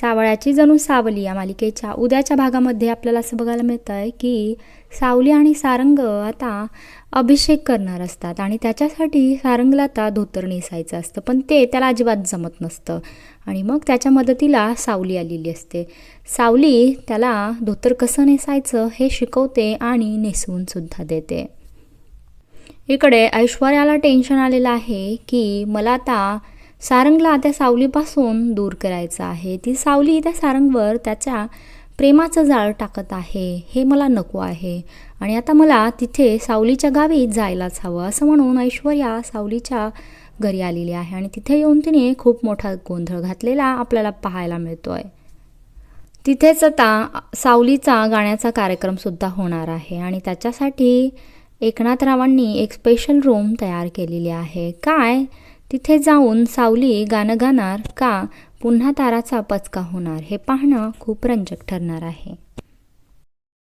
सावळ्याची जणू सावली या मालिकेच्या उद्याच्या भागामध्ये आपल्याला असं बघायला मिळतं आहे की सावली आणि सारंग आता अभिषेक करणार असतात आणि त्याच्यासाठी सारंगला आता धोतर नेसायचं असतं पण ते त्याला अजिबात जमत नसतं. आणि मग त्याच्या मदतीला सावली आलेली असते. सावली त्याला धोतर कसं नेसायचं हे शिकवते आणि नेसवून सुद्धा देते. इकडे ऐश्वर्याला टेन्शन आलेलं आहे की मला आता सारंगला त्या सावलीपासून दूर करायचं आहे. ती सावली त्या सारंगवर त्याच्या प्रेमाचं जाळ टाकत आहे. हे मला नको आहे. आणि आता मला तिथे सावलीच्या गावी जायलाच हवं. असं म्हणून ऐश्वर्या सावलीच्या घरी आलेली आहे आणि तिथे येऊन तिने खूप मोठा गोंधळ घातलेला आपल्याला पाहायला मिळतोय. तिथेच आता सावलीचा गाण्याचा कार्यक्रमसुद्धा होणार आहे आणि त्याच्यासाठी एकनाथरावांनी एक स्पेशल रूम तयार केलेली आहे. काय? तिथे जाऊन सावली गाणं गाणार का? पुन्हा ताराचा पचका होणार. हे पाहणं खूप रंजक ठरणार आहे.